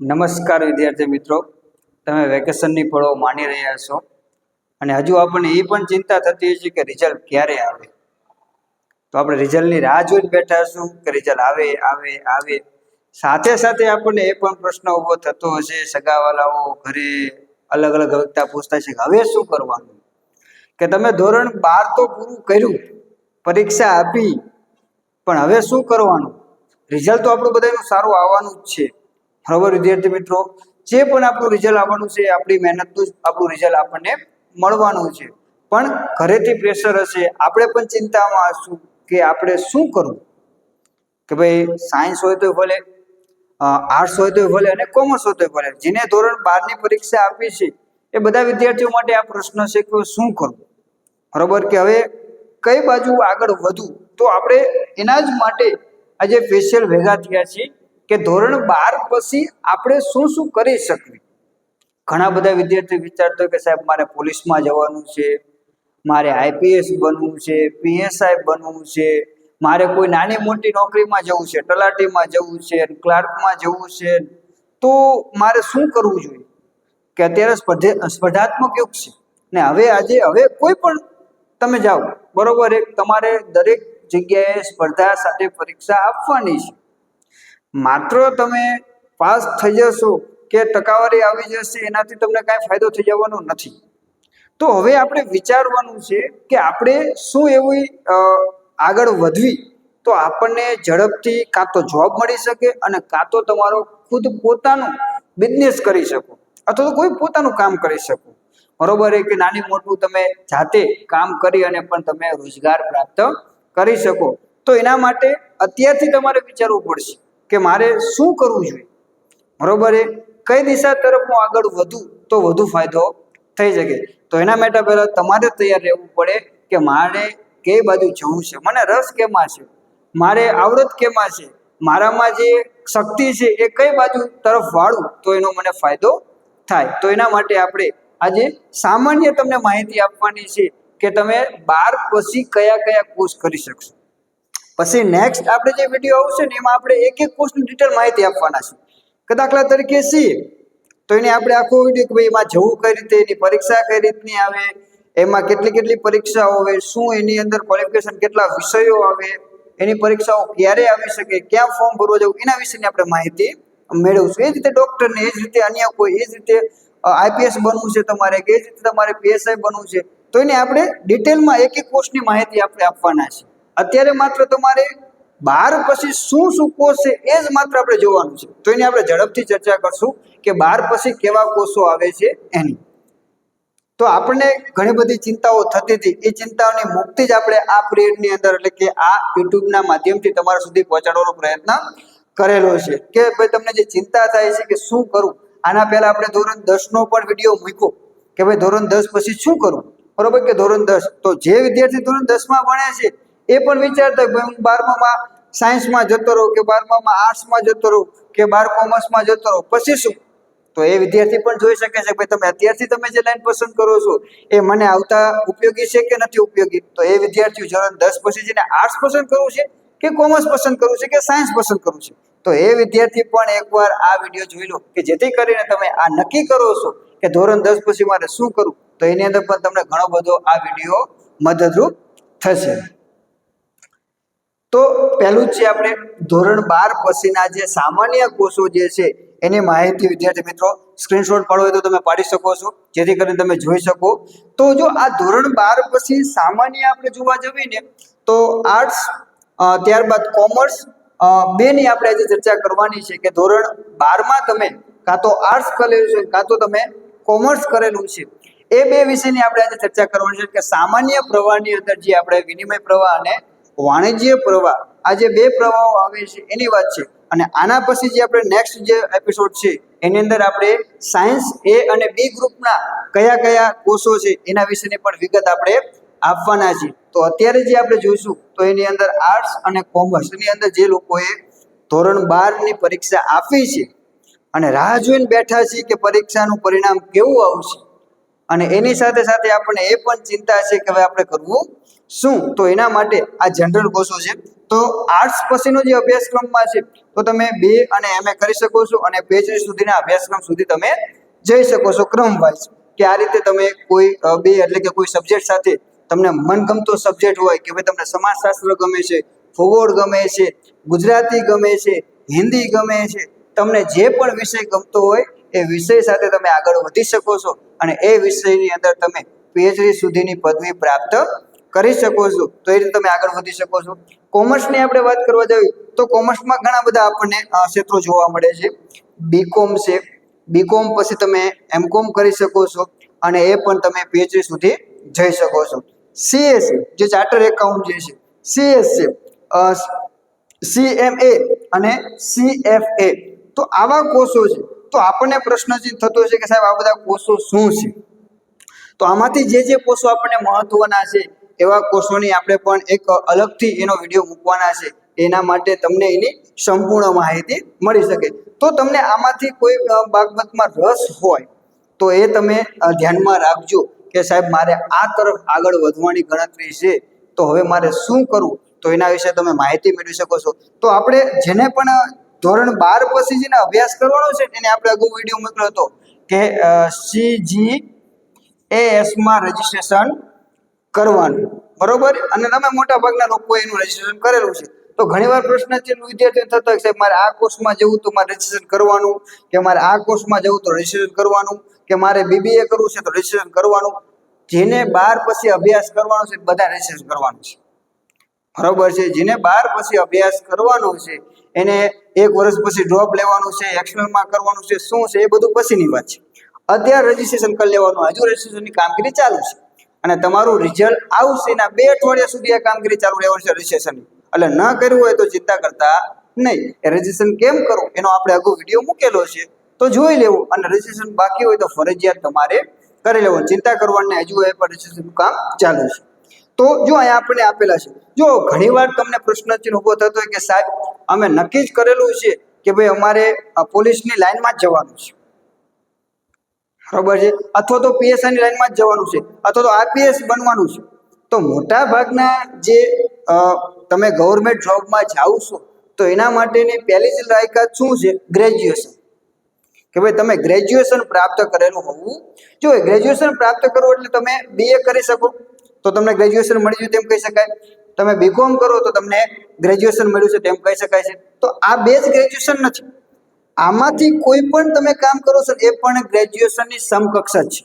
નમસ્કાર વિદ્યાર્થી મિત્રો. તમે વેકેશનની ફળો માની રહ્યા છો. અને હજુ આપણને એ પણ ચિંતા થતી હોય છે કે રિઝલ્ટ ક્યારે આવે. તો આપણે રિઝલ્ટની રાહ જોઈને બેઠા છું કે રિઝલ્ટ આવે આવે આવે. સાથે સાથે આપણને એ પણ પ્રશ્ન ઊભો થતો હશે, સગાવાલાઓ ઘરે અલગ અલગ વ્યક્તા પૂછતા છે કે હવે શું કરવાનું? કે તમે ધોરણ બાર તો પૂરું કર્યું, પરીક્ષા આપી, પણ હવે શું કરવાનું? રિઝલ્ટ તો આપણું બધાનું સારું આવવાનું જ છે. બરોબર વિદ્યાર્થી મિત્રો, જે પણ આપણું રિઝલ્ટ આવવાનું છે, આપણી મહેનતનું જ આપણું રિઝલ્ટ આપણને મળવાનું છે. પણ ઘરેથી પ્રેશર હશે, આપણે પણ ચિંતામાં હશું કે આપણે શું કરવું? કે ભાઈ સાયન્સ હોય તો ભલે આર્ટ્સ હોય તો ભલે અને કોમર્સ હોય તો ભલે, જેને ધોરણ બારની પરીક્ષા આપી છે, એ બધા વિદ્યાર્થીઓ માટે આ પ્રશ્ન છે કે શું કરવું? બરોબર? કે હવે કઈ બાજુ આગળ વધવું? તો આપણે એના જ માટે આજે સ્પેશિયલ ભેગા થયા છીએ. કે ધોરણ બાર પછી આપણે શું શું કરી શકીએ ઘણા બધા વિદ્યાર્થીઓ વિચારતો કે સાહેબ, મારે પોલીસમાં જવાનું છે, મારે આઈપીએસ બનવું છે પીએસઆઈ બનવું છે, મારે કોઈ નાની મોટી નોકરીમાં જવું છે, તલાટીમાં જવું છે, ક્લાર્કમાં જવું છે, તો મારે શું કરવું જોઈએ? કે અત્યારે સ્પર્ધે, સ્પર્ધાત્મક યુગ છે. ને હવે આજે, હવે કોઈ પણ તમે જાઓ, બરોબર, એક તમારે દરેક જગ્યાએ સ્પર્ધા સાથે પરીક્ષા આપવાની છે. માત્ર તમે પાસ થઈ જશો કે ટકાવારી આવી જશે, એનાથી તમને કાંઈ ફાયદો થઈ જવાનો નથી. તો હવે આપણે વિચારવાનું છે કે આપણે શું એવી આગળ વધવી તો આપણને ઝડપથી કાં તો જોબ મળી શકે અને કાં તો તમારો ખુદ પોતાનું બિઝનેસ કરી શકો. અથવા તો કોઈ પોતાનું કામ કરી શકો. બરોબર એ કે નાની મોટું તમે જાતે કામ કરી અને પણ તમે રોજગાર પ્રાપ્ત કરી શકો. તો એના માટે અત્યારથી તમારે વિચારવું પડશે. કે મારે શું કરવું જોઈએ? બરોબર એ? કઈ દિશા તરફ હું આગળ વધું તો વધુ ફાયદો થઈ શકે. તો એના માટે પહેલાં તમારે તૈયાર રહેવું પડે કે મારે કઈ બાજુ જવું છે? મને રસ કેમાં છે? મારે આવડત કેમાં છે? મારામાં જે શક્તિ છે એ કઈ બાજુ તરફ વાળું તો એનો મને ફાયદો થાય. તો એના માટે આપણે આજે સામાન્ય તમને માહિતી આપવાની છે કે તમે બાર પછી કયા કયા કોર્સ કરી શકશો. પછી નેક્સ્ટ આપણે જે વીડિયો આવશે ને એમાં આપણે એક એક કોર્સની ડિટેલ માહિતી આપવાના છે. કે દાખલા તરીકે સી તો એને આપણે આખો વીડિયો કે ભાઈ એમાં જવું કઈ રીતે, એની પરીક્ષા કઈ રીતની આવે, એમાં કેટલી કેટલી પરીક્ષાઓ આવે શું એની અંદર ક્વોલિફિકેશન કેટલા વિષયો આવે, એની પરીક્ષાઓ ક્યારે આવી શકે, ક્યાં ફોર્મ ભરવા જવું એના વિશેની આપણે માહિતી મેળવશું. એ જ રીતે ડૉક્ટરને એ જ રીતે અન્ય કોઈ, એ જ રીતે આઈપીએસ બનવું છે તમારે કે એ જ રીતે તમારે પીએસઆઈ બનવું છે, તો એને આપણે ડિટેલમાં એક એક કોર્સની માહિતી આપણે આપવાના છે. અત્યારે માત્ર તમારે બાર પછી શું શું કોષ છે એ જ માત્ર આપણે જોવાનું છે. તો એની આપણે ઝડપથી ચર્ચા કરશું કે બાર પછી કેવા કોષો આવે છે એની. તો આપણને ઘણી બધી ચિંતાઓ થતી હતી. એ ચિંતાઓની મુક્તિ જ આપણે આ પિરિયડની અંદર એટલે કે આ યુટ્યુબના માધ્યમથી તમારા સુધી પહોંચાડવાનો પ્રયત્ન કરેલો છે. કે ભાઈ તમને જે ચિંતા થાય છે કે શું કરું? આના પહેલા આપણે ધોરણ દસનો પણ વીડિયો મૂક્યો. કે ભાઈ ધોરણ દસ પછી શું કરવું બરોબર? કે ધોરણ દસ? તો જે વિદ્યાર્થી ધોરણ દસમાં ભણે છે એ પણ વિચારતા ભાઈ હું બારમામાં સાયન્સમાં જતો રહું કે બારમામાં આર્ટ્સમાં જતો રહું કે બાર કોમર્સમાં જતો રહું, પછી શું? તો એ વિદ્યાર્થી પણ જોઈ શકે છે ભાઈ તમે અત્યારથી તમે જે લાઈન પસંદ કરો છો, એ મને આવતા ઉપયોગી છે કે નથી ઉપયોગી? તો એ વિદ્યાર્થીઓ ધોરણ દસ પછી જેને આર્ટ્સ પસંદ કરવું છે કે કોમર્સ પસંદ કરવું છે કે સાયન્સ પસંદ કરવું છે? તો એ વિદ્યાર્થી પણ એકવાર આ વીડિયો જોઈ લો કે જેથી કરીને તમે આ નક્કી કરો છો કે ધોરણ દસ પછી મારે શું કરવું? તો એની અંદર પણ તમને ઘણો બધો આ વીડિયો મદદરૂપ થશે. તો પહેલું છે આપણે ધોરણ બાર પછીના જે સામાન્ય કોષો જે છે, એની માહિતી વિદ્યાર્થી મિત્રો સ્ક્રીનશોટ પાડો હોય તો તમે પાડી શકો છો, જેથી કરીને તમે જોઈ શકો. તો જો આ ધોરણ બાર પછી સામાન્ય આપણે જોવા જઈએ ને, તો આર્ટ્સ ત્યારબાદ કોમર્સ બેની આપણે આજે ચર્ચા કરવાની છે કે ધોરણ બારમાં તમે કાં તો આર્ટ્સ કરેલું છે, કાં તો તમે કોમર્સ કરેલું છે. એ બે વિષયની આપણે આજે ચર્ચા કરવાની છે કે સામાન્ય પ્રવાહની અંદર જે આપણે વિનિમય પ્રવાહ અને વાણિજ્ય પ્રવાહ. આ જે બે પ્રવાહો આવે છે, એની વાત છે. અને આના પછી જે આપણે નેક્સ્ટ જે એપિસોડ છે, એની અંદર આપણે સાયન્સ એ અને બી ગ્રુપના કયા કયા કોષો છે, એના વિશેની પણ વિગત આપણે આપવાના છે તો અત્યારે જે આપણે જોઈશું, તો એની અંદર આર્ટ્સ અને કોમર્સ એની અંદર જે લોકોએ ધોરણ બારની પરીક્ષા આપી છે, અને રાહ જોઈને બેઠા છીએ કે પરીક્ષાનું પરિણામ કેવું આવશે. અને એની સાથે સાથે આપણને એ પણ ચિંતા છે કે હવે આપણે કરવું શું? તો એના માટે આ જનરલ કોર્સો છે. તો આર્ટ્સ પછીનો જે અભ્યાસક્રમમાં છે, તો તમે બે અને એમએ કરી શકો છો અને પીએચડી સુધીના અભ્યાસક્રમ સુધી તમે જઈ શકો છો ક્રમ વાઇઝ કે આ રીતે તમે કોઈ બે એટલે કે કોઈ સબ્જેક્ટ સાથે તમને મનગમતો સબ્જેક્ટ હોય કે ભાઈ તમને સમાજશાસ્ત્ર ગમે છે, ભૂગોળ ગમે છે, ગુજરાતી ગમે છે, હિન્દી ગમે છે, તમને જે પણ વિષય ગમતો હોય એ વિષય સાથે તમે આગળ વધી શકો છો અને એ વિષયની અંદર તમે પીએચડી સુધીની પદવી પ્રાપ્ત કરી શકો છો. તો એ રીતે તમે આગળ વધી શકો છો. કોમર્સની આપણે વાત કરવા જઈએ તો કોમર્સમાં ઘણા બધા આપણને ક્ષેત્રો જોવા મળે છે. બીકોમ છે. બીકોમ પછી તમે એમકોમ કરી શકો છો અને એ પણ તમે પીએચડી સુધી જઈ શકો છો. સીએસ જે ચાર્ટર એકાઉન્ટ જે છે સીએસ છે સીએમએ અને સીએફએ તો આવા કોર્સો છે. તો આપણને પ્રશ્ન થતો છે કે સાહેબ, આ બધા કોર્સો શું છે? તો આમાંથી જે જે કોર્સો આપણને મહત્વના છે એવા કોર્સોની આપણે પણ એક અલગથી એનો વીડિયો મૂકવાના છે. એના માટે તમને એની સંપૂર્ણ માહિતી મળી શકે. તો તમને આમાંથી કોઈ બાબતમાં રસ હોય, તો એ તમે ધ્યાનમાં રાખજો કે સાહેબ મારે આ તરફ આગળ વધવાની ગણતરી છે. તો હવે મારે શું કરવું? તો એના વિશે તમે માહિતી મેળવી શકો છો. તો આપણે જેને પણ ધોરણ બાર પછી જેને અભ્યાસ કરવાનો છે, એને આપણે અગાઉ વીડિયો મૂક્યો હતો કે સીજી એએસમાં રજીસ્ટ્રેશન કરવાનું. બરોબર? અને તમે મોટા ભાગના લોકો એનું રજીસ્ટ્રેશન કરેલું છે. તો ઘણીવાર પ્રશ્ન છે, વિદ્યાર્થીઓ થતો કે સાહેબ, મારે આ કોર્સમાં જવું તો મારે રજીસ્ટ્રેશન કરવાનું કે મારે આ કોર્સમાં જવું તો રજીસ્ટ્રેશન કરવાનું કે મારે બીબીએ કરવું છે તો રજીસ્ટ્રેશન કરવાનું. જેને બાર પછી અભ્યાસ કરવાનો છે બધા રજીસ્ટ્રેશન કરવાનું છે. બરોબર છે? જેને બાર પછી અભ્યાસ કરવાનો છે, એને એક વર્ષ પછી ડ્રોપ લેવાનું છે એક્સટર્નલમાં કરવાનું છે, શું છે, એ બધું પછીની વાત છે. અત્યારે રજીસ્ટ્રેશન કરી લેવાનું. હજુ રજીસ્ટ્રેશનની કામગીરી ચાલુ છે. અને તમારું રિઝલ્ટ આવશે એના બે અઠવાડિયા સુધી આ કામગીરી ચાલુ રહેવાની છે રજીસ્ટ્રેશન એટલે ન કર્યું હોય તો ચિંતા કરતા નહીં. રજીસ્ટ્રેશન કેમ કરવું એનો આપણે અગાઉ વીડિયો મૂકેલો છે. તો જોઈ લેવું. અને રજીસ્ટ્રેશન બાકી હોય તો ફરજિયાત તમારે કરી લેવું. ચિંતા કરવાની હજુ એ પણ રજીસ્ટ્રેશનનું કામ ચાલુ છે. તો જો અહીંયા આપણે આપેલા છે. જો ઘણીવાર તમને પ્રશ્ન ચિહ્ન ઊભો થતો હોય કે સાહેબ, અમે નક્કી જ કરેલું છે કે ભાઈ અમારે પોલીસની લાઈનમાં જ જવાનું છે. બરોબર છે? અથવા તો પીએસઆઈની લાઈનમાં જ જવાનું છે, અથવા તો આઈપીએસ બનવાનું છે. તો મોટા ભાગના જે તમે ગવર્મેન્ટ જોબમાં જાઓ છો, તો એના માટેની પહેલી જ લાયકાત શું છે? ગ્રેજ્યુએશન. કે ભાઈ તમે ગ્રેજ્યુએશન પ્રાપ્ત કરેલું હોવું જોઈએ ગ્રેજ્યુએશન પ્રાપ્ત કરવું એટલે તમે બીએ કરી શકો, તો તમને ગ્રેજ્યુએશન મળી ગયું તેમ કહી શકાય. તમે બીકોમ કરો તો તમને ગ્રેજ્યુએશન મળ્યું છે તેમ કહી શકાય છે. તો આ બે જ ગ્રેજ્યુએશન નથી. આમાંથી કોઈ પણ તમે કામ કરો છો, એ પણ ગ્રેજ્યુએશનની સમકક્ષ જ છે.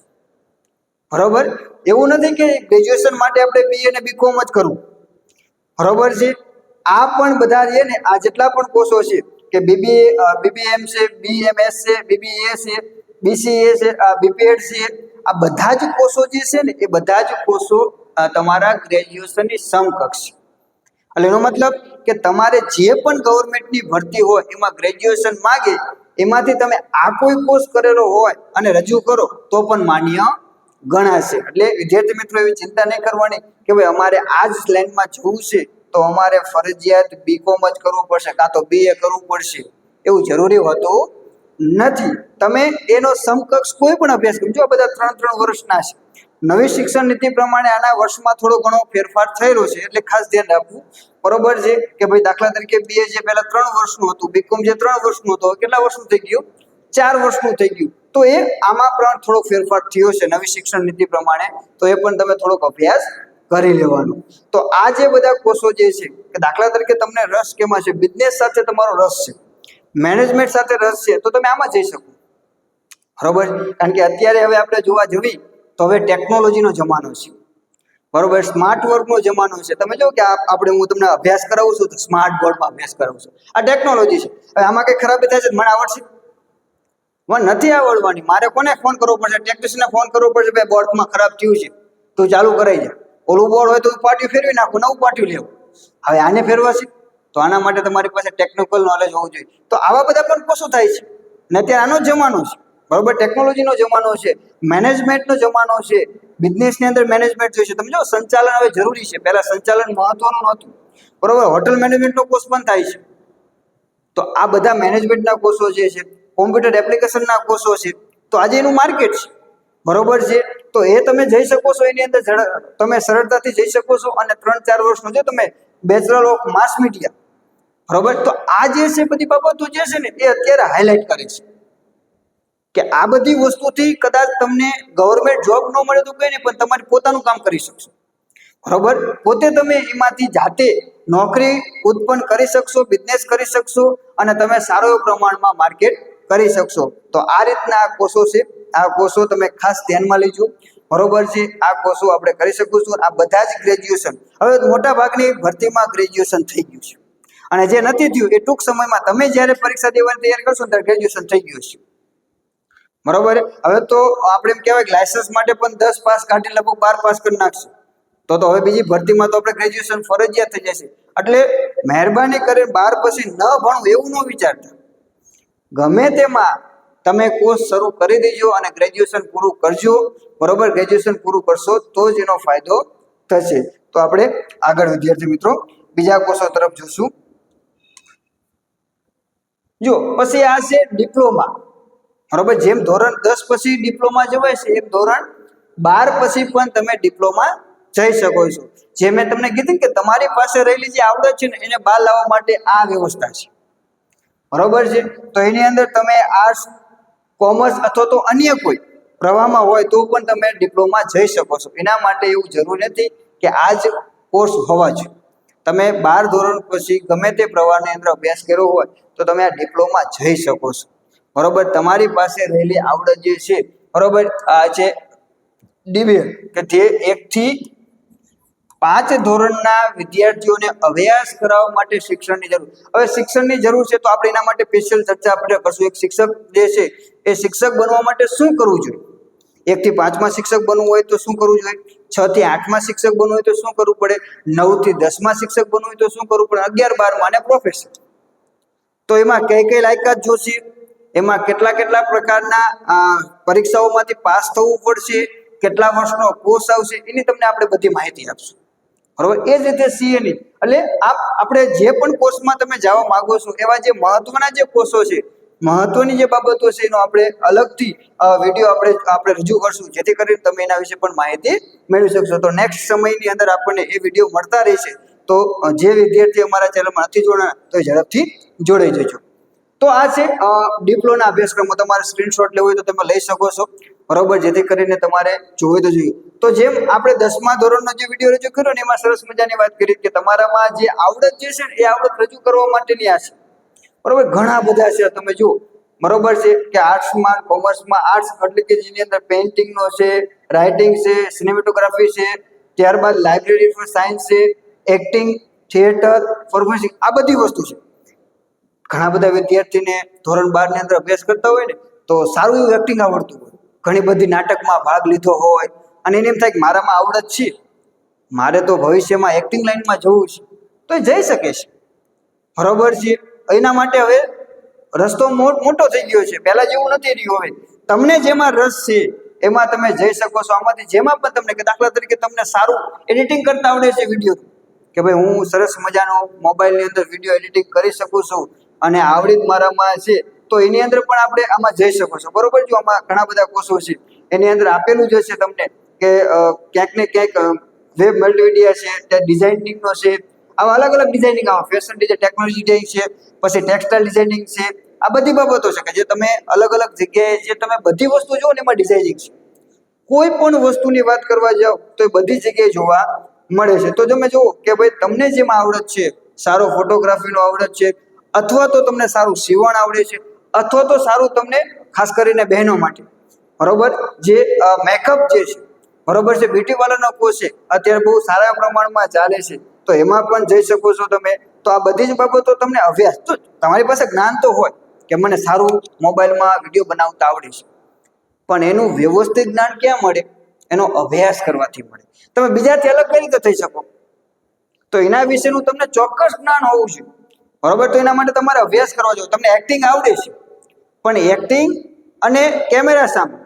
બરોબર? એવું નથી કે ગ્રેજ્યુએશન માટે આપણે બીએ અને બીકોમ જ કરવું. બરોબર છે? આ પણ બધા છે ને, આ જેટલા પણ કોર્સો છે, કે બીબીએ બીબીએમ છે બીએમએસ છે બીબીએ છે બીસીએ છે બીપીએડ છે, આ બધા જ કોર્સો જે છે ને, એ બધા જ કોર્સો તમારા ગ્રેજ્યુએશનની સમકક્ષ છે. એટલે એનો મતલબ કે તમારે જે પણ ગવર્મેન્ટની ભરતી હોય, એમાં ગ્રેજ્યુએશન માગે, એમાંથી તમે આ કોઈ કોર્સ કરેલો હોય અને રજૂ કરો, તો પણ માન્ય ગણાશે. એટલે વિદ્યાર્થી મિત્રો, એવી ચિંતા નહીં કરવાની કે ભાઈ અમારે આ જ લાઇનમાં જવું છે, તો અમારે ફરજિયાત બીકોમ જ કરવું પડશે, કાં તો બીએ કરવું પડશે. એવું જરૂરી હોતું નથી. તમે એનો સમકક્ષ કોઈ પણ અભ્યાસક્રમ જો આ બધા ત્રણ ત્રણ વર્ષના છે નવી શિક્ષણ નીતિ પ્રમાણે આના વર્ષમાં થોડો ઘણો ફેરફાર થયેલો છે, એટલે ખાસ ધ્યાન રાખવું. બરોબર છે કે ભાઈ દાખલા તરીકે બીએ જે પહેલા ત્રણ વર્ષનું હતું બીકોમ જે ત્રણ વર્ષનું હતું કેટલા વર્ષનું થઈ ગયું? ચાર વર્ષનું થઈ ગયું. તો એ આમાં પણ થોડો ફેરફાર થયો છે નવી શિક્ષણ નીતિ પ્રમાણે, તો એ પણ તમે થોડોક અભ્યાસ કરી લેવાનો. તો આ જે બધા કોર્સો જે છે, કે દાખલા તરીકે તમને રસ કેમાં છે? બિઝનેસ સાથે તમારો રસ છે. મેનેજમેન્ટ સાથે રસ છે, તો તમે આમાં જઈ શકો. બરોબર? કારણ કે અત્યારે હવે આપણે જોવા જવી તો હવે ટેકનોલોજીનો જમાનો છે. બરોબર? સ્માર્ટ વર્કનો જમાનો છે. તમે જો કે આપણે હું તમને અભ્યાસ કરાવું છું તો સ્માર્ટ બોર્ડમાં અભ્યાસ કરાવું છું. આ ટેકનોલોજી છે. હવે આમાં કંઈ ખરાબી થાય છે મને આવડશે? મને નથી આવડવાની. મારે કોને ફોન કરવો પડશે? ટેકનિશિયનને ફોન કરવો પડશે ભાઈ, બોર્ડમાં ખરાબ થયું છે. તું ચાલુ કરાઈ જાય ઓલું બોર્ડ હોય તો પાટિયું ફેરવી નાખું, નવું પાટિયું લેવું. હવે આને ફેરવા છે? તો આના માટે તમારી પાસે ટેકનિકલ નોલેજ હોવું જોઈએ. તો આવા બધા પણ કશું થાય છે. ને અત્યારે આનો જમાનો છે. બરોબર? ટેકનોલોજીનો જમાનો છે મેનેજમેન્ટનો જમાનો છે બિઝનેસની અંદર મેનેજમેન્ટ જોઈશે તમે જો, સંચાલન હવે જરૂરી છે. પહેલાં સંચાલન મહત્વનું નહોતું. બરોબર? હોટલ મેનેજમેન્ટનો કોર્સ પણ થાય છે. તો આ બધા મેનેજમેન્ટના કોર્સો જે છે કોમ્પ્યુટર એપ્લિકેશનના કોર્સો છે, તો આજે એનું માર્કેટ છે. બરોબર છે? તો એ તમે જઈ શકો છો એની અંદર તમે સરળતાથી જઈ શકો છો અને ત્રણ ચાર વર્ષનો જો તમે બેચલર ઓફ માસ મીડિયા બરોબર? તો આ જે છે બધી બાબતો જે છે ને, એ અત્યારે હાઇલાઇટ કરે છે. કે આ બધી વસ્તુથી કદાચ તમને ગવર્મેન્ટ જોબ ન મળે તો કઈ નહીં, પણ તમારે પોતાનું કામ કરી શકશો. બરોબર? પોતે તમે એમાંથી જાતે નોકરી ઉત્પન્ન કરી શકશો બિઝનેસ કરી શકશો, અને તમે સારો એવો પ્રમાણમાં માર્કેટ કરી શકશો. તો આ રીતના આ કોષો છે. આ કોષો તમે ખાસ ધ્યાનમાં લેજો. બરોબર છે? આ કોષો આપણે કરી શકીશું આ બધા જ ગ્રેજ્યુએશન હવે મોટા ભાગની ભરતીમાં ગ્રેજ્યુએશન થઈ ગયું છે. અને જે નથી થયું, એ ટૂંક સમયમાં તમે જ્યારે પરીક્ષા દેવાની તૈયાર કરશો ત્યારે ગ્રેજ્યુએશન થઈ ગયું છે બરોબર? હવે તો આપણે એમ કહેવાય કે લાયસન્સ માટે પણ દસ પાસ કાઢી લગભગ બાર પાસ કરી નાખશું. તો તો હવે બીજી ભરતીમાં તો આપણે ગ્રેજ્યુએશન ફરજિયાત થઈ જશે. એટલે મહેરબાની કરીને બાર પછી ન ભણવું એવું ન વિચારતા. ગમે તેમાં તમે કોર્સ શરૂ કરી દેજો અને ગ્રેજ્યુએશન પૂરું કરજો. બરોબર? ગ્રેજ્યુએશન પૂરું કરશો તો જ એનો ફાયદો થશે. તો આપણે આગળ વિદ્યાર્થી મિત્રો બીજા કોર્સો તરફ જોશું. જો, પછી આ છે ડિપ્લોમા બરોબર, જેમ ધોરણ દસ પછી ડિપ્લોમા જવાય છે, એમ ધોરણ બાર પછી પણ તમે ડિપ્લોમા જઈ શકો છો. જે મેં તમને કીધું કે તમારી પાસે રહેલી જે આવડત છે ને, એને બહાર લાવવા માટે આ વ્યવસ્થા છે. બરોબર છે? તો એની અંદર તમે આર્ટ્સ કોમર્સ અથવા તો અન્ય કોઈ પ્રવાહમાં હોય તો પણ તમે ડિપ્લોમા જઈ શકો છો. એના માટે એવું જરૂરી નથી કે આ જ કોર્સ હોવા જોઈએ. તમે બાર ધોરણ પછી ગમે તે પ્રવાહની અંદર અભ્યાસ કર્યો હોય તો તમે આ ડિપ્લોમા જઈ શકો છો. બરોબર? તમારી પાસે રહેલી આવડત જે છે, બરોબર? આ છે ડિબેટ કે જે એકથી પાંચ ધોરણના વિદ્યાર્થીઓને અભ્યાસ કરાવવા માટે શિક્ષણની જરૂર. હવે શિક્ષણની જરૂર છે તો આપણે એના માટે સ્પેશિયલ ચર્ચા આપણે કરશું. એક શિક્ષક જે છે, એ શિક્ષક બનવા માટે શું કરવું જોઈએ? એક થી પાંચમાં શિક્ષક બનવું હોય તો શું કરવું જોઈએ? છ થી આઠમાં શિક્ષક બનવું હોય તો શું કરવું પડે? નવથી દસમાં શિક્ષક બનવું હોય તો શું કરવું પડે? અગિયાર બારમાં અને પ્રોફેસર તો એમાં કઈ કઈ લાયકાત જોશે? એમાં કેટલા કેટલા પ્રકારના પરીક્ષાઓમાંથી પાસ થવું પડશે, કેટલા વર્ષનો કોર્સ આવશે, એની તમને આપણે બધી માહિતી આપશું. બરોબર? એ જ રીતે સીએ ની. એટલે આપ, આપણે જે પણ કોર્સમાં તમે જવા માંગો છો, એવા જે મહત્વના જે કોર્સો છે, મહત્વની જે બાબતો છે, એનો આપણે અલગથી વીડિયો આપણે આપણે રજૂ કરશું, જેથી કરીને તમે એના વિશે પણ માહિતી મેળવી શકશો. તો નેક્સ્ટ સમયની અંદર આપણને એ વીડિયો મળતા રહેશે. તો જે વિદ્યાર્થી અમારા ચેનલમાં નથી જોડાણા, તો એ ઝડપથી જોડાઈ જજો. તો આ છે ડિપ્લોના અભ્યાસક્રમો તમારે સ્ક્રીનશોટ લેવો હોય તો તમે લઈ શકો છો. બરોબર, જેથી કરીને તમારે જોવે તો જોઈએ. તો જેમ આપણે દસમા ધોરણનો જે વીડિયો રજૂ કર્યો ને, એમાં સરસ મજાની વાત કરી કે તમારામાં જે આવડત જે છે એ આવડત રજૂ કરવા માટેની આ છે. બરોબર, ઘણા બધા છે. તમે જુઓ, બરોબર છે કે આર્ટ્સમાં, કોમર્સમાં આર્ટ્સ એટલે કે જેની અંદર પેઇન્ટિંગનો છે રાઇટિંગ છે સિનેમેટોગ્રાફી છે, ત્યારબાદ લાઇબ્રેરી ફોર સાયન્સ છે એક્ટિંગ થિયેટર પરફોર્મન્સિંગ આ બધી વસ્તુ છે. ઘણા બધા વિદ્યાર્થીને ધોરણ બારની અંદર અભ્યાસ કરતા હોય ને, તો સારું એવું એક્ટિંગ આવડતું હોય. ઘણી બધી નાટકમાં ભાગ લીધો હોય, અને એને એમ થાય કે મારામાં આવડત છે. મારે તો ભવિષ્યમાં એક્ટિંગ લાઈનમાં જવું છે. તો એ જઈ શકે છે. બરોબર છે. એના માટે હવે રસ્તો મોટો થઈ ગયો છે. પહેલા જેવું નથી રહ્યું હવે. તમને જેમાં રસ છે, એમાં તમે જઈ શકો છો. આમાંથી જેમાં પણ તમને, કે દાખલા તરીકે તમને સારું એડિટિંગ કરતા આવડે છે વીડિયો કે ભાઈ હું સરસ મજાનો મોબાઈલની અંદર વીડિયો એડિટિંગ કરી શકું છું. અને આવડી મારામાં છે, તો એની અંદર પણ આપણે આમાં જઈ શકો છો. બરોબર? જો આમાં ઘણા બધા કોષો છે, એની અંદર આપેલું જ છે તમને કે ક્યાંક ને ક્યાંક વેબ મલ્ટીમીડિયા છે, ત્યાં ડિઝાઇનિંગનો છે, આવા અલગ અલગ ડિઝાઇનિંગ આવે ફેશન ડિઝાઇન ટેકનોલોજી ડિઝાઇન છે, પછી ટેક્સટાઇલ ડિઝાઇનિંગ છે, આ બધી બાબતો છે કે જે તમે અલગ અલગ જગ્યાએ જે તમે બધી વસ્તુ જુઓ ને એમાં ડિઝાઇનિંગ છે. કોઈ પણ વસ્તુની વાત કરવા જાઓ, તો એ બધી જગ્યાએ જોવા મળે છે. તો તમે જુઓ કે ભાઈ તમને જેમાં આવડત છે, સારો ફોટોગ્રાફીનો આવડત છે અથવા તો તમને સારું સીવણ આવડે છે, અથવા તો સારું તમને ખાસ કરીને બહેનો માટે. બરોબર? જે મેકઅપ જે છે, બરોબર છે? બ્યુટી પાર્લરનો કોર્સ છે, અત્યારે બહુ સારા પ્રમાણમાં ચાલે છે. તો એમાં પણ જઈ શકો છો તમે. તો આ બધી જ બાબતો તમને અભ્યાસ, તો તમારી પાસે જ્ઞાન તો હોય કે મને સારું મોબાઈલમાં વીડિયો બનાવતા આવડે છે. પણ એનું વ્યવસ્થિત જ્ઞાન ક્યાં મળે? એનો અભ્યાસ કરવાથી મળે. તમે બીજાથી અલગ કઈ રીતે થઈ શકો? તો એના વિશેનું તમને ચોક્કસ જ્ઞાન હોવું જોઈએ. બરોબર? તો એના માટે તમારે અભ્યાસ કરવા જોઈએ. તમને એક્ટિંગ આવડે છે. પણ એક્ટિંગ અને કેમેરા સામે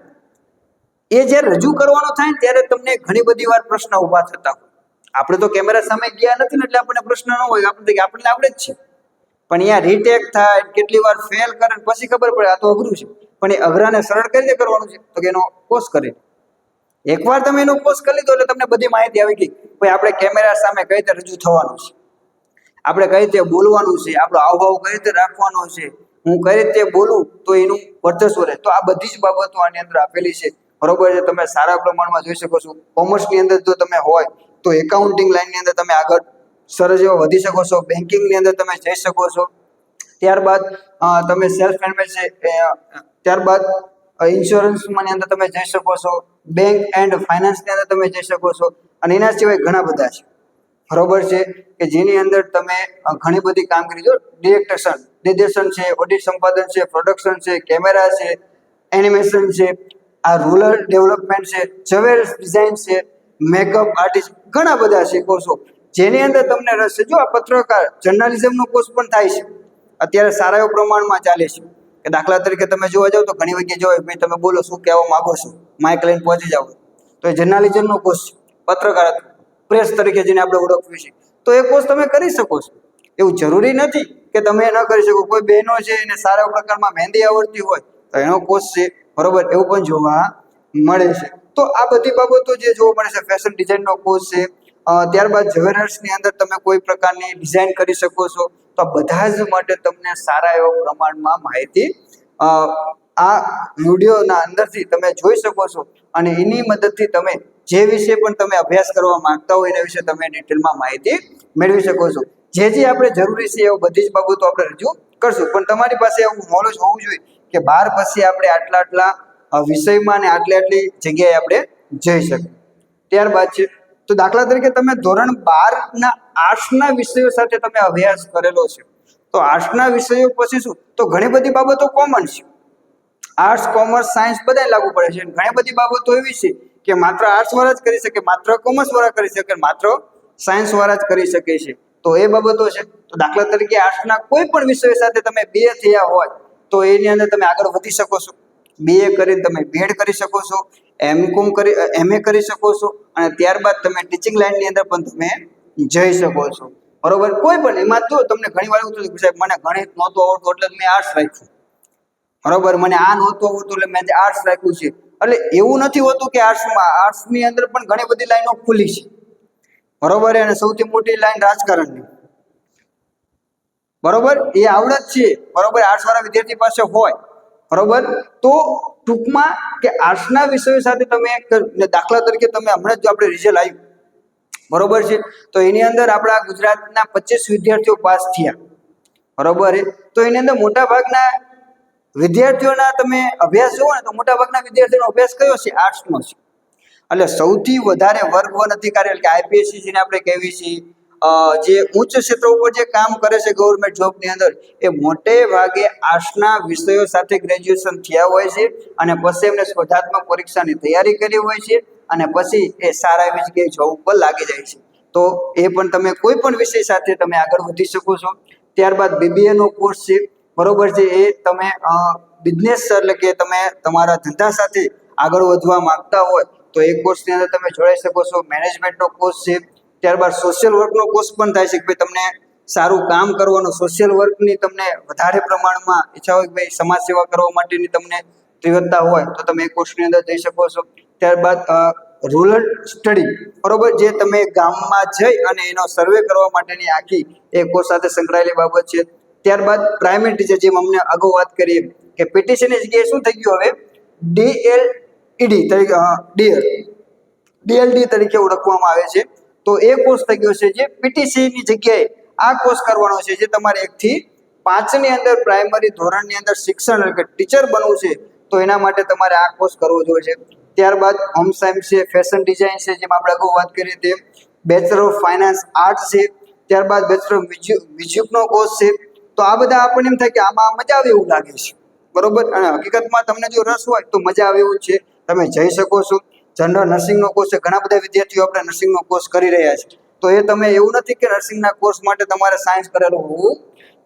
એ જ્યારે રજૂ કરવાનો થાય ને ત્યારે તમને ઘણી બધી વાર પ્રશ્ન ઊભા થતા હોય. આપણે તો કેમેરા સામે ગયા નથી ને એટલે આપણને પ્રશ્ન ન હોય. આપણે આપણને આવડે જ છે. પણ અહીંયા રીટેક થાય કેટલી વાર ફેલ કરે ને પછી ખબર પડે. આ તો અઘરું છે. પણ એ અઘરાને સરળ કઈ રીતે કરવાનું છે? તો એનો કોર્સ કરે એકવાર તમે એનો કોર્સ કરી લીધો એટલે તમને બધી માહિતી આવી ગઈ. ભાઈ, આપણે કેમેરા સામે કઈ રીતે રજૂ થવાનું છે? આપણે કઈ રીતે બોલવાનું છે, આપણો હાવભાવ કઈ રીતે રાખવાનો છે, હું કઈ રીતે બોલું, તો એનું વર્ચસ્વ રહે. તો આ બધી જ બાબતો આની અંદર આપેલી છે. બરોબર છે, તમે સારા પ્રમાણમાં જોઈ શકો છો. કોમર્સની અંદર જો તમે હોય, તો એકાઉન્ટિંગ લાઇનની અંદર તમે આગળ સરસ એવા વધી શકો છો. બેન્કિંગની અંદર તમે જઈ શકો છો. ત્યારબાદ તમે સેલ્ફ મેનેજ છે ત્યારબાદ ઇન્સ્યોરન્સ ઇન્સ્યોરન્સની અંદર તમે જઈ શકો છો. બેંક એન્ડ ફાઇનાન્સની અંદર તમે જઈ શકો છો. અને એના સિવાય ઘણા બધા છે. બરોબર છે કે જેની અંદર તમે ઘણી બધી કામગીરી જો ડિરેક્ટેશન નિર્દેશન છે ઓડિટ સંપાદન છે પ્રોડક્શન છે કેમેરા છે એનિમેશન છે, આ રૂરલ ડેવલપમેન્ટ છે જવેલ્સ ડિઝાઇન છે મેકઅપ આર્ટિસ્ટ ઘણા બધા છે કોર્સો. જેની અંદર તમને રસ છે, જો આ પત્રકાર જર્નાલિઝમનો કોર્સ પણ થાય છે. અત્યારે સારા એવા પ્રમાણમાં ચાલે છે. કે દાખલા તરીકે તમે જોવા જાવ તો ઘણી વખત જોવાય ભાઈ, તમે બોલો, શું કહેવા માંગો છો? માઇક લઈને પહોંચી જાવ તો એ જર્નાલિઝમનો કોર્સ છે. પત્રકાર પ્રેસ તરીકે જેને આપણે ઓળખવી છે તો એ કોર્સ તમે કરી શકો છો. એવું જરૂરી નથી કે તમે ન કરી શકો. કોઈ બહેનો છે એને સારા પ્રકારમાં મહેંદી આવડતી હોય, તો એનો કોર્સ છે, બરોબર? એવું પણ જોવા મળે છે. તો આ બધી બાબતો જે જોવા મળે છે ફેશન ડિઝાઇનનો કોર્સ છે ત્યારબાદ જ્વેલર્સની અંદર તમે કોઈ પ્રકારની ડિઝાઇન કરી શકો છો, તો બધા જ માટે તમને સારા એવા પ્રમાણમાં માહિતી આ વિડીયોના અંદરથી તમે જોઈ શકો છો અને એની મદદથી તમે જે વિશે પણ તમે અભ્યાસ કરવા માંગતા હોય એના વિશે તમે ડિટેલમાં માહિતી મેળવી શકો છો. જે જે આપણે જરૂરી છે એવું બધી જ બાબતો આપણે રજૂ કરશું. પણ તમારી પાસે એવું નોલેજ હોવું જોઈએ કે બાર પછી આપણે આટલા આટલા વિષયમાં ને આટલી આટલી જગ્યાએ આપણે જઈ શકીએ. ત્યારબાદ છે, તો દાખલા તરીકે તમે ધોરણ બારના આર્ટ્સના વિષયો સાથે તમે અભ્યાસ કરેલો છે. તો આર્ટ્સના વિષયો પછી શું? તો ઘણી બધી બાબતો કોમન છે. આર્ટ્સ કોમર્સ સાયન્સ બધાય લાગુ પડે છે. ઘણી બધી બાબતો એવી છે કે માત્ર આર્ટ્સ વાળા જ કરી શકે, માત્ર કોમર્સ વાળા કરી શકે, માત્ર સાયન્સ વાળા જ કરી શકે છે. તો એ બાબતો છે. તો દાખલા તરીકે આર્ટ્સના કોઈ પણ વિષય સાથે તમે બે થયા હોય, તો એની અંદર તમે આગળ વધી શકો છો. બીએ કરીને તમે બીએડ કરી શકો છો એમ કોમ કરી એમએ કરી શકો છો, અને ત્યારબાદ તમે ટીચિંગ લાઈનની અંદર પણ તમે જઈ શકો છો. બરોબર? કોઈ પણ, એમાં જો તમને ઘણી વાર એવું થતું સાહેબ, મને ગણિત નહોતું આવડતું, એટલે મેં આર્ટ્સ રાખ્યું. બરોબર? મને આ નહોતું આવડતું, એટલે મેં આર્ટ્સ રાખ્યું છે. એટલે એવું નથી હોતું કે આર્ટ્સમાં આર્ટ્સની અંદર પણ ઘણી બધી લાઈનો ખુલી છે. બરોબર? અને સૌથી મોટી લાઈન રાજકારણની. બરોબર? એ આવડત છે. બરોબર? આર્ટ્સ વાળા વિદ્યાર્થી પાસે હોય. બરોબર? તો ટૂંકમાં કે આર્ટ્સના વિષયો સાથે તમે દાખલા તરીકે તમે હમણાં જ આપણે રિઝલ્ટ આવ્યું બરોબર છે? તો એની અંદર આપણા ગુજરાતના પચીસ વિદ્યાર્થીઓ પાસ થયા. બરોબર? તો એની અંદર મોટા ભાગના વિદ્યાર્થીઓના તમે અભ્યાસ જુઓ ને, તો મોટા ભાગના વિદ્યાર્થીઓનો અભ્યાસ કયો છે? આર્ટ્સનો છે. એટલે સૌથી વધારે વર્ગ વન અધિકારી, એટલે કે આઈપીએસસી જેને આપણે કહેવી છીએ જે ઉચ્ચ ક્ષેત્ર ઉપર જે કામ કરે છે ગવર્મેન્ટ જોબની અંદર, એ મોટે ભાગે આર્ટ્સના વિષયો સાથે ગ્રેજ્યુએશન થયા હોય છે અને પછી એમને સ્પર્ધાત્મક પરીક્ષાની તૈયારી કરી હોય છે અને પછી એ સારા એવી જગ્યાએ જોબ ઉપર લાગી જાય છે. તો એ પણ તમે કોઈ પણ વિષય સાથે તમે આગળ વધી શકો છો. ત્યારબાદ બીબીએ નો કોર્સ છે. બરોબર છે, એ તમે બિઝનેસ એટલે કે તમે તમારા ધંધા સાથે આગળ વધવા માંગતા હોય, તો એ કોર્સની અંદર તમે જોડાઈ શકો છો. મેનેજમેન્ટનો કોર્સ છે, ત્યારબાદ સોશિયલ વર્કનો કોર્સ પણ થાય છે કે ભાઈ તમને સારું કામ કરવાનું સોશિયલ વર્કની તમને વધારે પ્રમાણમાં ઈચ્છા હોય કે ભાઈ સમાજ સેવા કરવા માટેની તમને તીવ્રતા હોય, તો તમે એ કોર્સની અંદર જઈ શકો છો. ત્યારબાદ રૂરલ સ્ટડી બરોબર, જે તમે ગામમાં જઈ અને એનો સર્વે કરવા માટેની આખી એ કોર્સ સાથે સંકળાયેલી બાબત છે. ત્યારબાદ પ્રાઇમરી ટીચર જેમ અમને અગાઉ વાત કરીએ કે પીટીસીની જગ્યાએ શું થઈ ગયું હવે? ડીએલ ઈડી તરીકે ડીએલ ડીએલડી તરીકે ઓળખવામાં આવે છે. તો એ કોર્સ થઈ ગયો છે જે પીટીસીની જગ્યાએ આ કોર્સ કરવાનો છે જે તમારે એકથી પાંચની અંદર પ્રાઇમરી ધોરણની અંદર શિક્ષણ એટલે ટીચર બનવું છે, તો એના માટે તમારે આ કોર્સ કરવો જોઈએ છે. ત્યારબાદ હોમ સાયન્સ છે ફેશન ડિઝાઇન છે, જેમ આપણે અગાઉ વાત કરી તે. બેચલર ઓફ ફાઇનાન્સ આર્ટ છે. ત્યારબાદ બેચલર ઓફ મ્યુઝિકનો કોર્સ છે. તો આ બધા આપણને એમ થાય કે આમાં મજા આવે એવું લાગે છે. બરોબર? અને હકીકતમાં તમને જો રસ હોય તો મજા આવે એવું છે. તમે જઈ શકો છો. જનરલ નર્સિંગનો કોર્સ ઘણા બધા વિદ્યાર્થીઓ આપણે નર્સિંગનો કોર્સ કરી રહ્યા છે. તો એ તમે એવું નથી કે નર્સિંગના કોર્સ માટે તમારે સાયન્સ કરેલું હોવું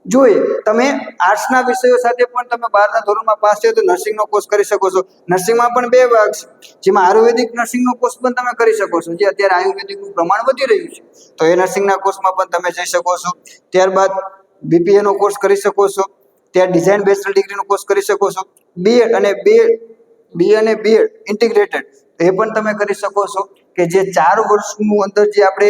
જોઈએ. તમે આર્ટ્સના વિષયો સાથે પણ તમે બારના ધોરણમાં પાસ થયો તો નર્સિંગનો કોર્સ કરી શકો છો. નર્સિંગમાં પણ બે ભાગ છે. જેમાં આયુર્વેદિક નર્સિંગનો કોર્સ પણ તમે કરી શકો છો. જે અત્યારે આયુર્વેદિકનું પ્રમાણ વધી રહ્યું છે. તો એ નર્સિંગના કોર્સમાં પણ તમે જઈ શકો છો. ત્યારબાદ બીપીએનો કોર્સ કરી શકો છો, ત્યાં ડિઝાઇન બેચલર ડિગ્રીનો કોર્સ કરી શકો છો બીએડ અને બીએડ બી અને બીએડ ઇન્ટિગ્રેટેડ એ પણ તમે કરી શકો છો કે જે ચાર વર્ષનું અંદર જે આપણે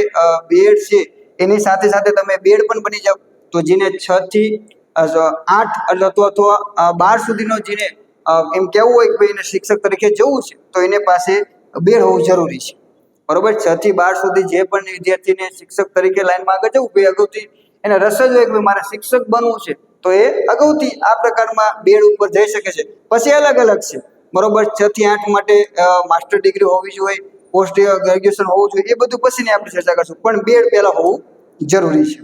બેડ છે, એની સાથે સાથે તમે બેડ પણ બની જાઓ. તો જેને છ થી આઠ એટલે અથવા બાર સુધીનો જેને એમ કહેવું હોય કે ભાઈ એને શિક્ષક તરીકે જવું છે, તો એને પાસે બેડ હોવું જરૂરી છે. બરોબર? છ થી બાર સુધી જે પણ વિદ્યાર્થીને શિક્ષક તરીકે લાઈનમાં આગળ જવું ભાઈ અગાઉથી એને રસ જ હોય કે મારે શિક્ષક બનવું છે, તો એ અગાઉથી આ પ્રકારમાં બેડ ઉપર જઈ શકે છે. પછી અલગ અલગ છે. બરોબર, છ થી આઠ માટે માસ્ટર ડિગ્રી હોવી જોઈએ, પોસ્ટ ગ્રેજ્યુએશન હોવું જોઈએ, એ બધું પછીની આપણે ચર્ચા કરશું. પણ બેડ પહેલાં હોવું જરૂરી છે.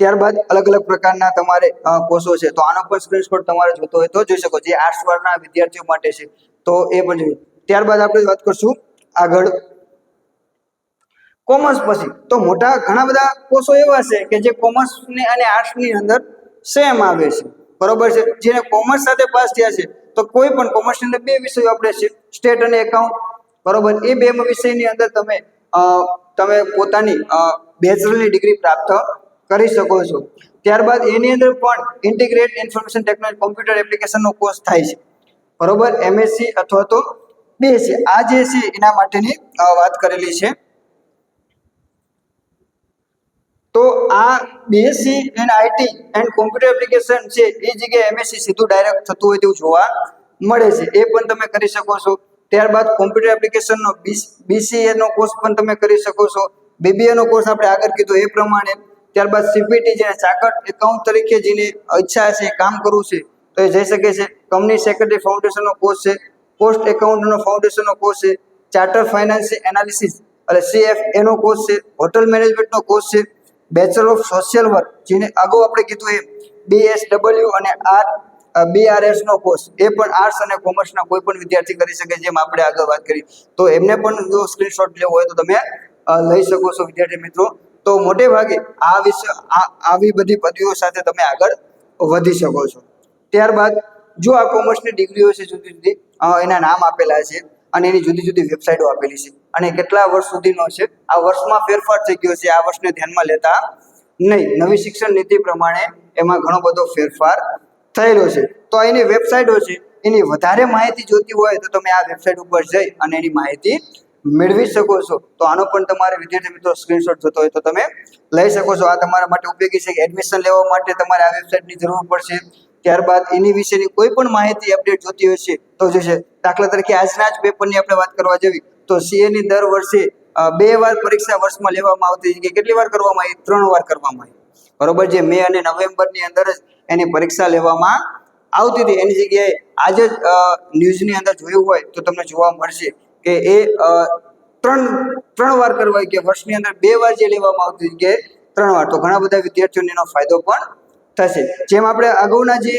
ત્યારબાદ અલગ અલગ પ્રકારના તમારે કોર્સો છે, તો આનો પણ સ્ક્રીનશોટ તમારે જોતો હોય તો જોઈ શકો જે આર્ટ્સ વાળના વિદ્યાર્થીઓ માટે છે, તો એ પણ જોઈએ. ત્યારબાદ આપણે વાત કરશું આગળ કોમર્સ પછી. તો મોટા ઘણા બધા કોષો એવા છે કે જે કોમર્સની અને આર્ટ્સની અંદર સેમ આવે છે. બરોબર છે? જેને કોમર્સ સાથે પાસ થયા છે. તો કોઈ પણ કોમર્સની અંદર બે વિષયો આપણે છે. સ્ટેટ અને એકાઉન્ટ બરોબર? એ બે વિષયની અંદર તમે તમે પોતાની બેચલરની ડિગ્રી પ્રાપ્ત કરી શકો છો. ત્યારબાદ એની અંદર પણ ઇન્ટિગ્રેટ ઇન્ફોર્મેશન ટેકનોલોજી કોમ્પ્યુટર એપ્લિકેશનનો કોર્સ થાય છે. બરોબર? એમએસસી અથવા તો બીએસસી આ જે છે એના માટેની વાત કરેલી છે. તો આ BSc and IT and computer application છે, એ જગ્યાએ એમએસસી સીધું ડાયરેક્ટ થતું હોય તેવું જોવા મળે છે. એ પણ તમે કરી શકો છો. ત્યારબાદ કોમ્પ્યુટર એપ્લિકેશનનો બીસીએ નો કોર્સ પણ તમે કરી શકો છો. બીબીએ નો કોર્સ આપણે આગળ કીધું એ પ્રમાણે. ત્યારબાદ સીપીટી જેને ચાકટ એકાઉન્ટ તરીકે જેની ઈચ્છા છે, કામ કરવું છે, તો એ જઈ શકે છે. કંપની સેક્રેટરી ફાઉન્ડેશનનો કોર્સ છે પોસ્ટ એકાઉન્ટનો ફાઉન્ડેશનનો કોર્સ છે ચાર્ટર ફાઇનાન્સ એનાલિસિસ એટલે સીએફ એનો કોર્સ છે હોટલ મેનેજમેન્ટનો કોર્સ છે બેચલર ઓફ સોશિયલ વર્ક જેને અગાઉ આપણે કીધું એ બીએસડબલ્યુ અને આર બીઆરએસ નો કોર્સ એ પણ આર્ટ્સ અને કોમર્સના કોઈ પણ વિદ્યાર્થી કરી શકે જેમ આપણે આગળ વાત કરી. તો એમને પણ જો સ્ક્રીનશોટ લેવો હોય તો તમે લઈ શકો છો, વિદ્યાર્થી મિત્રો. તો મોટે ભાગે આ આ, આવી બધી પદવીઓ સાથે તમે આગળ વધી શકો છો. ત્યારબાદ જો આ કોમર્સની ડિગ્રીઓ છે જુદી જુદી એના નામ આપેલા છે અને એની જુદી જુદી વેબસાઇટો આપેલી છે. અને કેટલા વર્ષ સુધીનો છે? આ વર્ષમાં ફેરફાર થઈ ગયો છે. આ વર્ષને ધ્યાનમાં લેતા નહીં. નવી શિક્ષણ નીતિ પ્રમાણે એમાં ઘણો બધો ફેરફાર થયેલો છે. તો એની વેબસાઇટો છે. એની વધારે માહિતી જોતી હોય તો તમે આ વેબસાઇટ ઉપર જઈ અને એની માહિતી મેળવી શકો છો. તો આનો પણ તમારે વિદ્યાર્થી મિત્રો સ્ક્રીનશોટ જોતો હોય તો તમે લઈ શકો છો. આ તમારા માટે ઉપયોગી છે કે એડમિશન લેવા માટે તમારે આ વેબસાઇટની જરૂર પડશે. ત્યારબાદ એની વિશેની કોઈ પણ માહિતી અપડેટ જોતી હોય છે તો જશે દાખલા તરીકે આજના જ પેપરની આપણે વાત કરવા જવી તો સીએની દર વર્ષે બે વાર પરીક્ષા વર્ષમાં લેવામાં આવતી હતી કે કેટલી વાર કરવામાં આવી? ત્રણ વાર કરવામાં આવી. બરોબર જે મે અને નવેમ્બરની અંદર જ એની પરીક્ષા લેવામાં આવતી હતી. એની જગ્યાએ આજે જ ન્યૂઝની અંદર જોયું હોય તો તમને જોવા મળશે કે એ ત્રણ ત્રણ વાર કરવા કે વર્ષની અંદર બે વાર જે લેવામાં આવતી હતી કે ત્રણ વાર. તો ઘણા બધા વિદ્યાર્થીઓને એનો ફાયદો પણ થશે. જેમ આપણે અગાઉના જે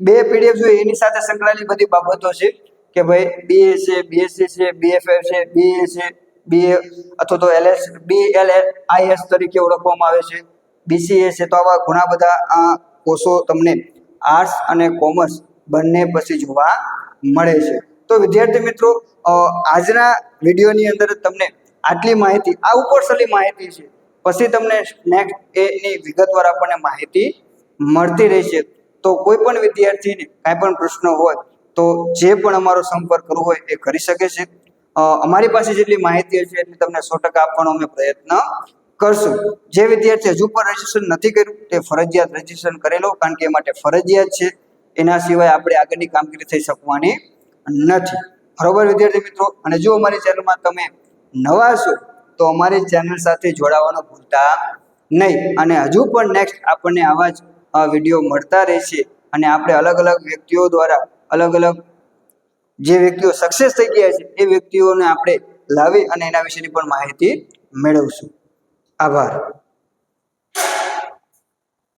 બે પીડીએફ જોઈએ એની સાથે સંકળાયેલી બધી બાબતો છે. કે ભાઈ બીએ છે બીએસસી છે બીએફએફ છે બીએ છે બીએ અથવા તો એલએસ બી એલ આઈએસ તરીકે ઓળખવામાં આવે છે. બીસીએ છે તો આવા ઘણા બધા આ કોર્સો તમને આર્ટ્સ અને કોમર્સ બંને પછી જોવા મળે છે. તો વિદ્યાર્થી મિત્રો આજના વિડીયોની અંદર તમને આટલી માહિતી, આ ઉપરસલી માહિતી છે. પછી તમને નેક્સ્ટ એની વિગતવાર આપણને માહિતી મળતી રહેશે. તો કોઈ પણ વિદ્યાર્થીને કાંઈ પણ પ્રશ્ન હોય તો જે પણ અમારો સંપર્ક કરવો હોય એ કરી શકે છે. અમારી પાસે જેટલી માહિતી હશે એટલી તમને સો ટકા આપવાનો અમે પ્રયત્ન કરશું. જે વિદ્યાર્થી હજુ પણ રજીસ્ટ્રેશન નથી કર્યું, તે ફરજિયાત રજીસ્ટ્રેશન કરેલો કારણ કે એ માટે ફરજિયાત છે. એના સિવાય આપણે આગળની કામગીરી થઈ શકવાની નથી. બરોબર વિદ્યાર્થી મિત્રો? અને જો અમારી ચેનલમાં તમે નવા છો, તો અમારી ચેનલ સાથે જોડાવાનું ભૂલતા નહીં. અને હજુ પણ નેક્સ્ટ આપણને આવા જ વીડિયો મળતા રહેશે. અને આપણે અલગ અલગ વ્યક્તિઓ દ્વારા અલગ અલગ જે વ્યક્તિઓ સક્સેસ થઈ ગયા છે, એ વ્યક્તિઓને આપણે લાવી અને એના વિશેની પણ માહિતી મેળવશું. આભાર.